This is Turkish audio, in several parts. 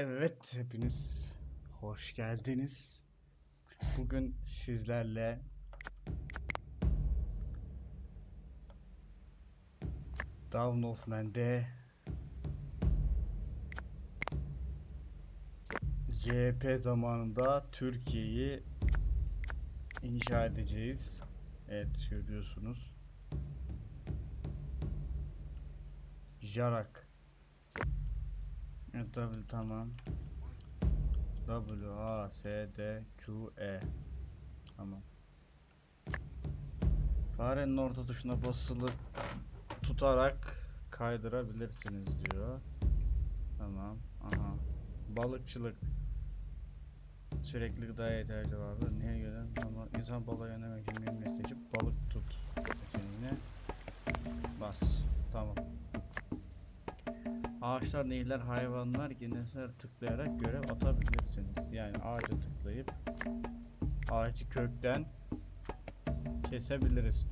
Evet, hepiniz hoş geldiniz. Bugün sizlerle Dawn of Man'de CHP zamanında Türkiye'yi inşa edeceğiz. Evet, görüyorsunuz. Jarak. Tabii, tamam. W A S D Q E. Tamam. Farenin orta tuşuna basılı tutarak kaydırabilirsiniz diyor. Tamam. Aha. Balıkçılık. Sürekli gıdaya ihtiyacı vardır. Niye göre? Ama insan balığı yönlemek için bir balık tut seçeneğine bas. Tamam. Ağaçlar, nehirler, hayvanlar, gençler tıklayarak görev atabilirsiniz. Yani ağaca tıklayıp ağacı kökten kesebiliriz.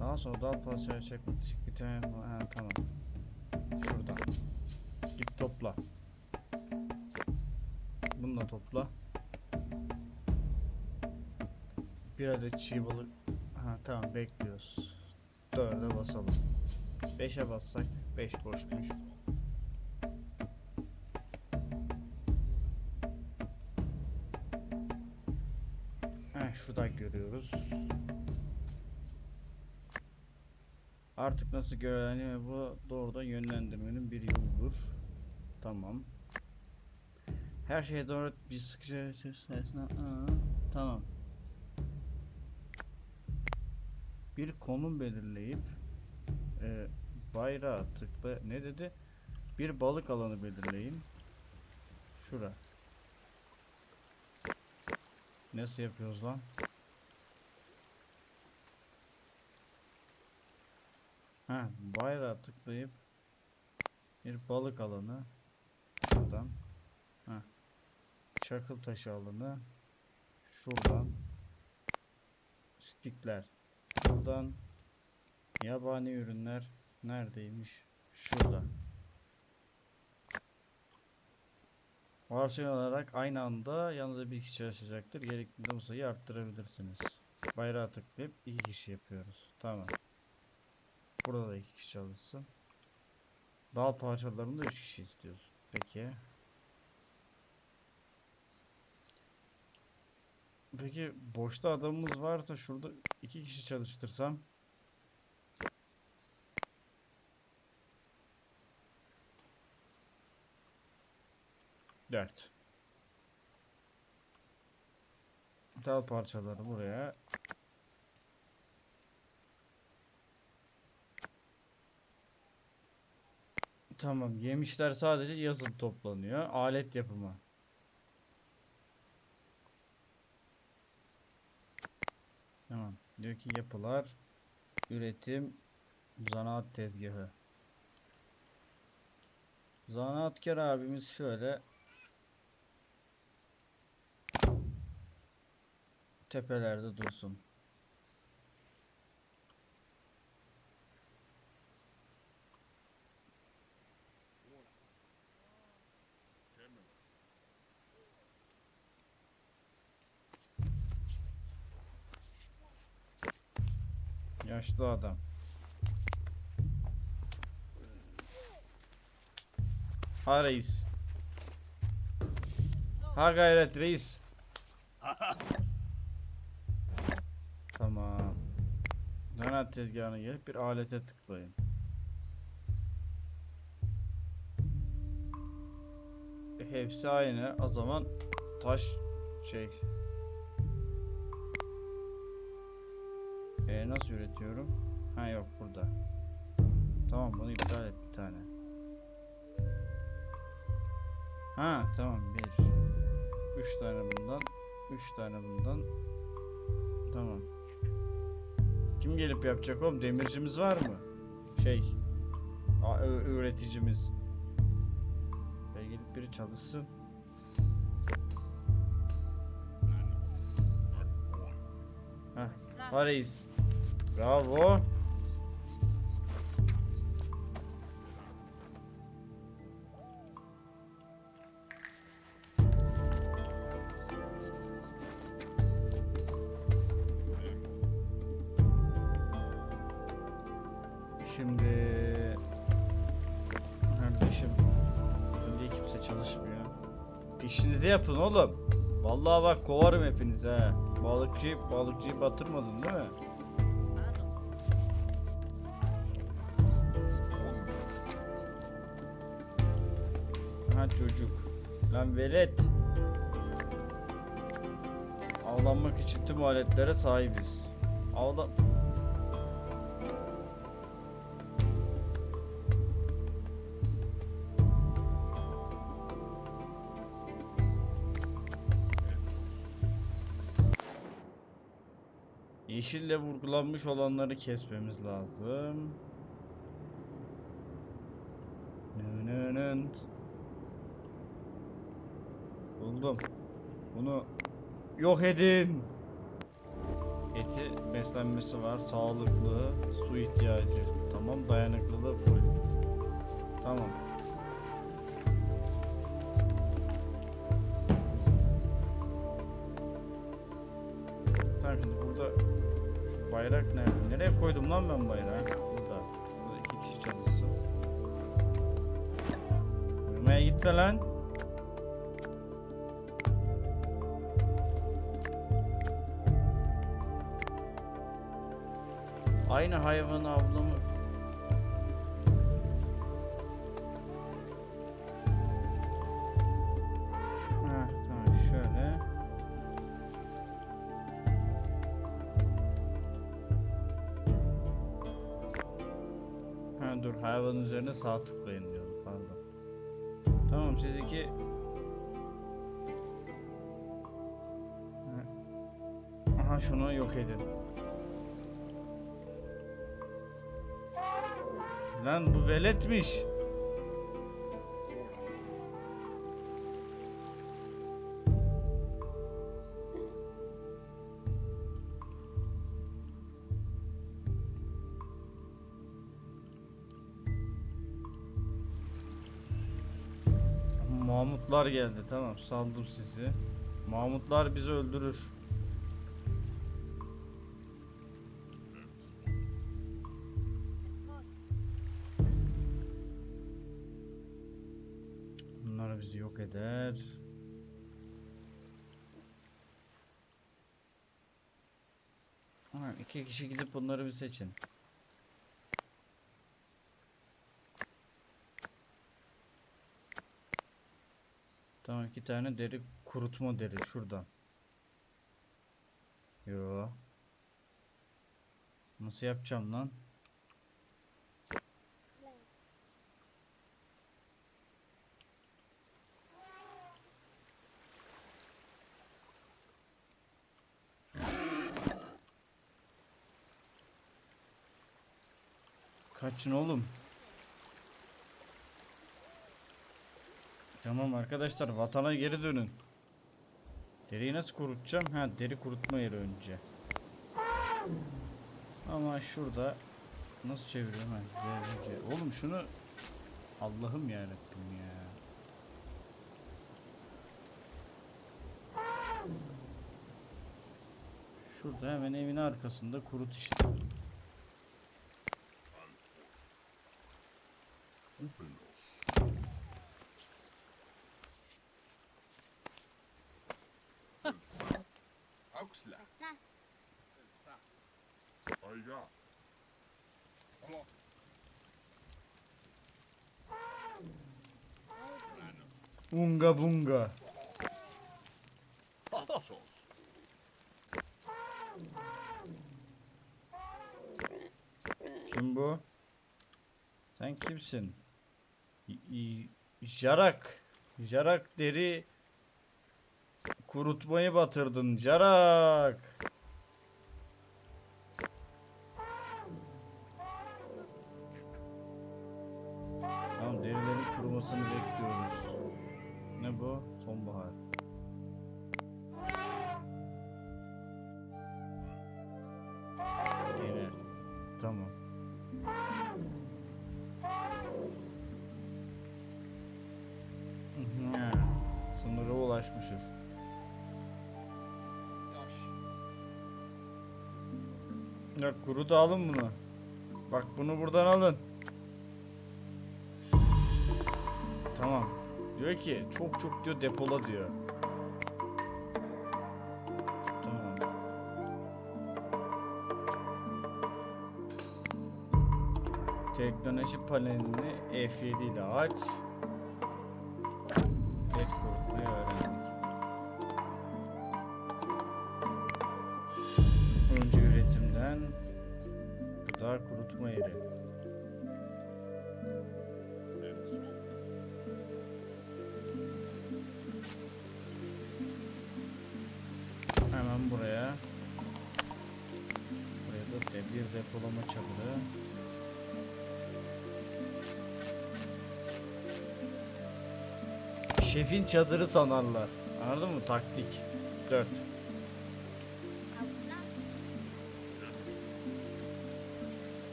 Daha sonra dal parçaya çekmek için ha, tamam. Şuradan. Git topla. Bunu da topla. Bir adet çiğ balık. Ha tamam bekliyoruz. Dörde basalım. 5'e bassak 5 boşmuş. Heh, şuradan görüyoruz. Artık nasıl görevleniyor bu doğrudan yönlendirmenin bir yoludur. Tamam. Her şeye doğru bir sıkıcı Aa, tamam. Bir konum belirleyip e, bayrağı tıkla ne dedi? Bir balık alanı belirleyin. Şura. Nasıl yapıyoruz lan? Ha, bayrağı tıklayıp bir balık alanı şuradan. Ha. Çakıl taşı alanı şuradan. Stikler. Buradan Yabani ürünler neredeymiş? Şurada. Varsayılan olarak aynı anda yalnızca bir kişi çalışacaktır. Gerektiğinde bu sayıyı arttırabilirsiniz. Bayrağı tıklayıp iki kişi yapıyoruz. Tamam. Burada da iki kişi çalışsın. Dağ parçalarında üç kişi istiyoruz. Peki. Peki boşta adamımız varsa şurada iki kişi çalıştırsam 4 Dal parçaları buraya. Tamam, yemişler sadece yazın toplanıyor. Alet yapımı. Tamam. Diyor ki yapılar, üretim, zanaat tezgahı. Zanaatkar abimiz şöyle tepelerde dursun. Yaşlı adam. Ha reis. Ha gayret reis. Zanaat tezgahına gelip bir alete tıklayın. E, hepsi aynı. O zaman taş şey. E nasıl üretiyorum? Ha yok burada. Tamam bunu iptal et bir tane. Ha tamam bir. Üç tane bundan. Üç tane bundan. Tamam. Kim gelip yapacak oğlum? Demircimiz var mı? Şey. a- ö- Üreticimiz. Ve gelip biri çalışsın. Heh. Bravo. Yapın oğlum. Vallahi bak kovarım hepinizi ha. Balıkçı balıkçıyı batırmadın değil mi? Ha çocuk. Lan velet. Avlanmak için tüm aletlere sahibiz. Avla... Yeşille vurgulanmış olanları kesmemiz lazım. Nınının. Buldum. Bunu yok edin. Eti beslenmesi var, sağlıklı, su ihtiyacı. Tamam, dayanıklılığı full. Tamam. Tamam şimdi burada bayrak nerede? Nereye koydum lan ben bayrağı? Burada. Burada iki kişi çalışsın. Uyumaya gitme lan. Aynı hayvanı avlamı. Dur hayvanın üzerine sağ tıklayın diyorum pardon. Tamam siz iki Ha. Aha şunu yok edin. Lan bu veletmiş. Mahmutlar geldi tamam saldım sizi. Mahmutlar bizi öldürür. Bunlar bizi yok eder. Ha, iki kişi gidip bunları bir seçin. Tamam iki tane deri kurutma deri şuradan. Yo. Nasıl yapacağım lan? Kaçın oğlum. Tamam arkadaşlar vatana geri dönün. Deriyi nasıl kurutacağım? Ha deri kurutma yeri önce. Ama şurada nasıl çeviriyorum ha? ZVC. Oğlum şunu Allah'ım ya ya. Şurada hemen evin arkasında kurut işte. Oiga. Hola. Unga bunga. Pasos. Kim bu? Sen kimsin? Y- Jarak. Jarak deri kurutmayı batırdın. Jarak. Kurumasını bekliyoruz. Ne bu? Sonbahar. Genel. Tamam. Sınıra ulaşmışız. Ya kuru da alın bunu. Bak bunu buradan alın. Diyor ki çok çok diyor depola diyor. Tamam. Teknoloji panelini F7 ile aç. Depolama çadırı. Şefin çadırı sanarlar. Anladın mı? Taktik. 4.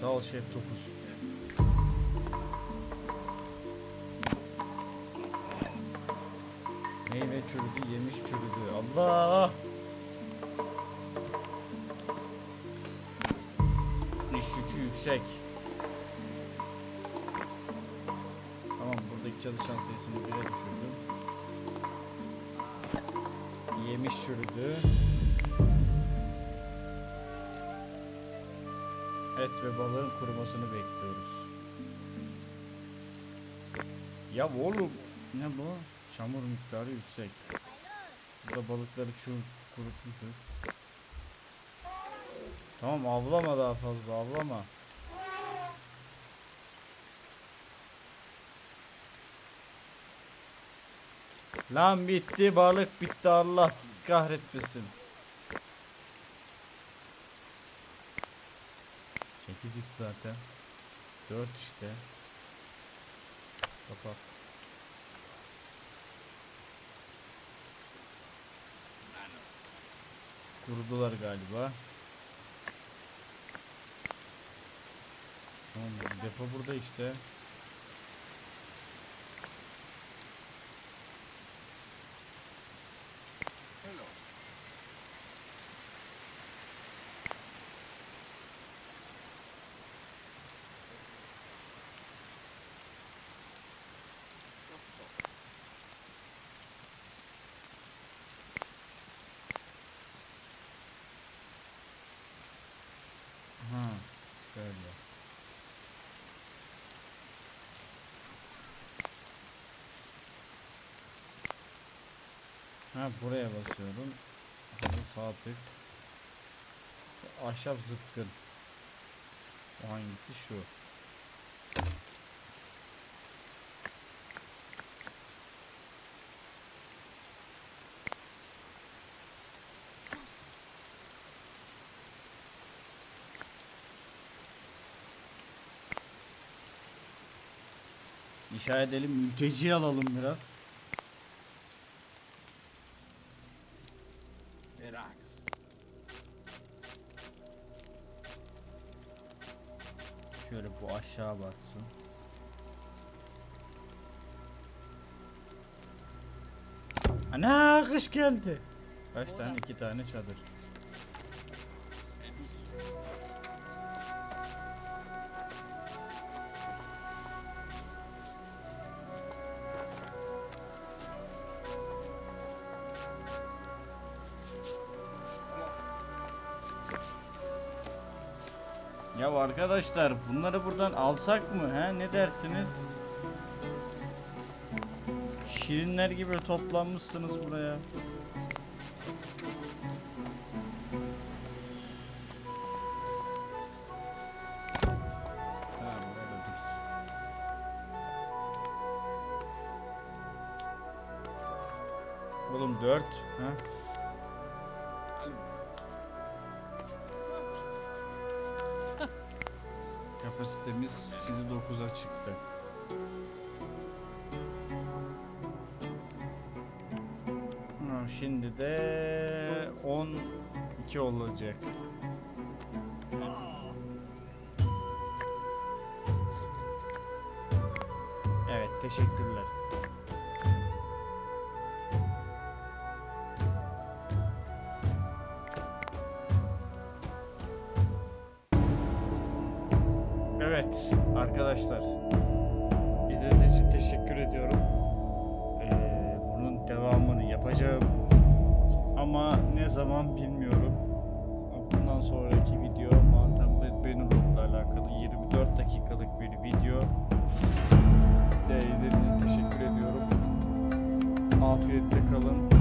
Sağ ol şef 9. Meyve çürüdü, yemiş çürüdü. Allah! Yüksek. Tamam buradaki çalışan sayısını 1'e düşürdüm. Yemiş çürüdü. Et ve balığın kurumasını bekliyoruz. Ya oğlum ne bu? Çamur miktarı yüksek. Burada balıkları çur kurutmuşuz. Tamam avlama daha fazla avlama. Lan bitti balık bitti Allah kahretmesin. 8x zaten. 4 işte. Kapat. Kurudular galiba. Tamam depo burada işte. Ha buraya basıyorum. Hadi sağ tık. Ahşap zıpkın. O hangisi şu? İnşa edelim, mülteci alalım biraz. Şöyle bu aşağı baksın. Ana kış geldi. Kaç tane? iki tane çadır. Ya arkadaşlar bunları buradan alsak mı he ne dersiniz? Şirinler gibi toplanmışsınız buraya. Kapasitemiz şimdi 9'a çıktı. Şimdi de 12 olacak. Evet, teşekkürler. Evet arkadaşlar izlediğiniz için teşekkür ediyorum. Ee, bunun devamını yapacağım. Ama ne zaman bilmiyorum. Bundan sonraki video Mountain Blade Bannerlord'la alakalı 24 dakikalık bir video. De izlediğiniz için teşekkür ediyorum. Afiyetle kalın.